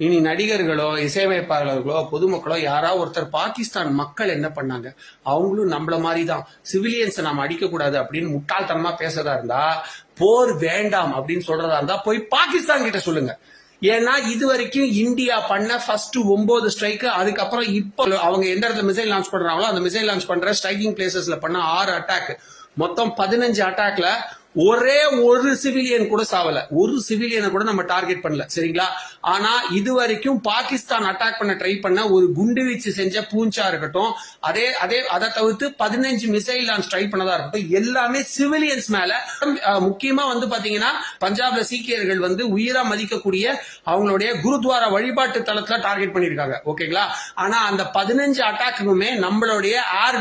இனி நடிகர்களோ இசையமைப்பாளர்களோ பொதுமக்களோ யாராவது ஒருத்தர் பாகிஸ்தான் மக்கள் என்ன பண்ணாங்க? அவங்களும் நம்மள மாதிரி தான் சிவிலியன்ஸை நாம் அடிக்கக்கூடாது அப்படின்னு முட்டாள்தனமா பேசுறதா இருந்தா போர் வேண்டாம் அப்படின்னு சொல்றதா இருந்தா போய் பாகிஸ்தான் கிட்ட சொல்லுங்க. ஏன்னா இது வரைக்கும் இந்தியா பண்ண ஃபர்ஸ்ட் ஒன்பது ஸ்ட்ரைக் அதுக்கப்புறம் இப்போ அவங்க எந்த இடத்துல மிசைல் லான்ச் பண்றாங்களோ அந்த மிசைல் லான்ச் பண்ற ஸ்ட்ரைக்கிங் பிளேசஸ்ல பண்ண ஆறு அட்டாக் மொத்தம் பதினஞ்சு அட்டாக்ல ஒரே ஒரு சிவிலியன் கூட சாவல. ஒரு சிவிலியனை கூட நம்ம டார்கெட் பண்ணல. சரிங்களா? ஆனா இது வரைக்கும் பாகிஸ்தான் அட்டாக் பண்ண ட்ரை பண்ண ஒரு குண்டு வீச்சு செஞ்ச பூஞ்சா இருக்கட்டும் அதே அதே அதை தவிர்த்து பதினஞ்சு மிசைல் லான்ச் ட்ரை பண்ணதா இருக்கட்டும் எல்லாமே சிவிலியன்ஸ் மேல. முக்கியமா வந்து பாத்தீங்கன்னா பஞ்சாப்ல சீக்கியர்கள் வந்து உயிரா மதிக்கக்கூடிய அவங்களுடைய குருத்வாரா வழிபாட்டு தளத்துல டார்கெட் பண்ணிருக்காங்க ஓகேங்களா? ஆனா அந்த பதினஞ்சு அட்டாக்குமே நம்மளுடைய ஏர்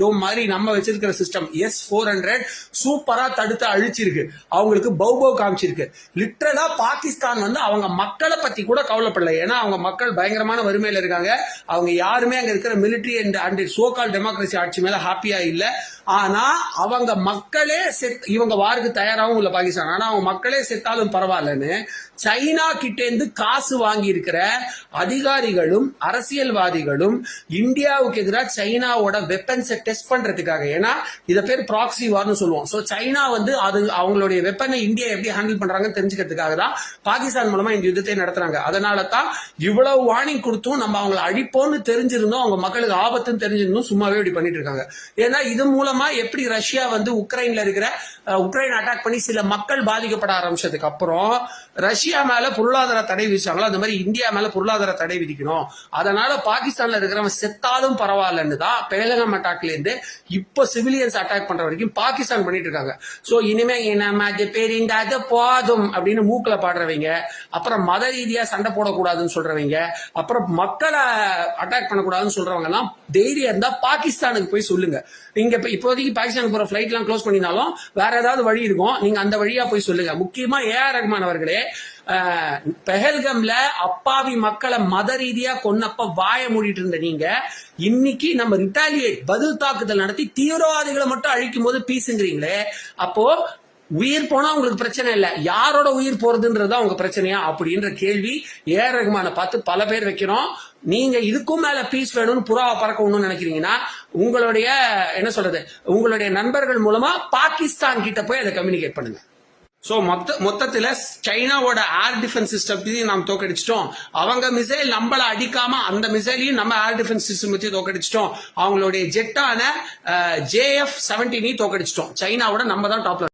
டோம் மாதிரி நம்ம வச்சிருக்கிற சிஸ்டம் எஸ் ஃபோர் ஹண்ட்ரட் சூப்பரா தடுத்து அழிச்சிருக்கு. அவங்களுக்கு பௌபவ் காமிச்சிருக்கு. லிட்ரலா பாகிஸ்தான் வந்து அவங்க மக்களை பத்தி கூட கவலைப்படல. ஏன்னா அவங்க மக்கள் பயங்கரமான வறுமையில இருக்காங்க. அவங்க யாருமே அங்க இருக்கிற military and and so called democracy ஆட்சி மேல ஹாப்பியா இல்ல. ஆனா அவங்க மக்களே செத் இவங்க வாருக்கு தயாராகவும் இல்ல பாகிஸ்தான். ஆனா அவங்க மக்களே செத்தாலும் பரவாயில்லன்னு சைனா கிட்டேந்து காசு வாங்கி இருக்கிற அதிகாரிகளும் அரசியல்வாதிகளும் இந்தியாவுக்கு எதிராக சைனாவோட வெப்பன்ஸை டெஸ்ட் பண்றதுக்காக. ஏன்னா இத பேர் ப்ராக்சி வார்னு சொல்லுவோம். சோ சைனா வந்து வந்து அது அவங்களுடைய வெப்பனை இந்தியா எப்படி ஹேண்டில் பண்றாங்கன்னு தெரிஞ்சுக்கிறதுக்காக தான் பாகிஸ்தான் மூலமா இந்த யுத்தத்தை நடத்துறாங்க. அதனால தான் இவ்வளவு வார்னிங் கொடுத்தும் நம்ம அவங்களை அழிப்போம்னு தெரிஞ்சிருந்தோம் அவங்க மக்களுக்கு ஆபத்துன்னு தெரிஞ்சிருந்தோம் சும்மாவே இப்படி பண்ணிட்டு இருக்காங்க. ஏன்னா இது மூலமா எப்படி ரஷ்யா வந்து உக்ரைன்ல இருக்கிற உக்ரைன் அட்டாக் பண்ணி சில மக்கள் பாதிக்கப்பட ஆரம்பிச்சதுக்கு அப்புறம் ரஷ்யா மேல பொருளாதார தடை விதிச்சாங்களோ அந்த மாதிரி இந்தியா மேல பொருளாதார தடை விதிக்கணும். அதனால பாகிஸ்தான்ல இருக்கிறவன் செத்தாலும் பரவாயில்லன்னு தான் பேலகம் அட்டாக்ல இருந்து இப்ப சிவிலியன்ஸ் அட்டாக் பண்ற வரைக்கும் பாகிஸ்தான் பண்ணிட்டு இருக்காங்க. சோ இனிமே நமக்கு அது போதும் அப்படின்னு மூக்கில் பாடுறவங்க அப்புறம் மத ரீதியாக சண்டை போடக்கூடாதுன்னு சொல்றவங்க அப்புறம் மக்களை அட்டாக் பண்ணக்கூடாதுன்னு சொல்றவங்க எல்லாம் தைரியம் இருந்தால் பாகிஸ்தானுக்கு போய் சொல்லுங்க. நீங்க இப்ப இப்போதைக்கு பாகிஸ்தானுக்கு போற ஃபிளைட் எல்லாம் க்ளோஸ் பண்ணினாலும் வேற ஏதாவது வழி இருக்கும். நீங்க அந்த வழியா போய் சொல்லுங்க. முக்கியமா ஏ ஆர் ரஹ்மான் அவர்களே பெஹல்கம்ல அப்பாவி மக்களை மத ரீதியா கொன்னப்ப வாய மூடிட்டு இருந்த நீங்க இன்னைக்கு நம்ம ரிட்டாலியேட் பதில் தாக்குதல் நடத்தி தீவிரவாதிகளை மட்டும் அழிக்கும் போது பீஸுங்கிறீங்களே அப்போ உயிர் போனா உங்களுக்கு பிரச்சனை இல்ல. யாரோட உயிர் போறதுன்றதா உங்க பிரச்சனையா? அப்படின்ற கேள்வி ஏஆர் ரகுமான ரஹ்மானை பார்த்து பல பேர் வைக்கிறோம். நீங்க இதுக்கும் மேல பீஸ் வேணும்னு புறாவை பறக்கணும்னு நினைக்கிறீங்கன்னா உங்களுடைய என்ன சொல்றது உங்களுடைய நண்பர்கள் மூலமா பாகிஸ்தான் கிட்ட போய் அதை கம்யூனிகேட் பண்ணுங்க. சோ மொத்த மொத்தத்துல சைனாவோட ஏர் டிஃபென்ஸ் சிஸ்டத்தையும் நாம் தோக்கடிச்சிட்டோம் அவங்க மிசைல் நம்மள அடிக்காம அந்த மிசைலையும் நம்ம ஏர் டிஃபென்ஸ் சிஸ்டம் வச்சு தோக்கடிச்சிட்டோம் அவங்களுடைய ஜெட்டான ஜேஎஃப் செவன்டீனையும் தோக்கடிச்சிட்டோம் சைனாவோட நம்ம தான் டாப்ல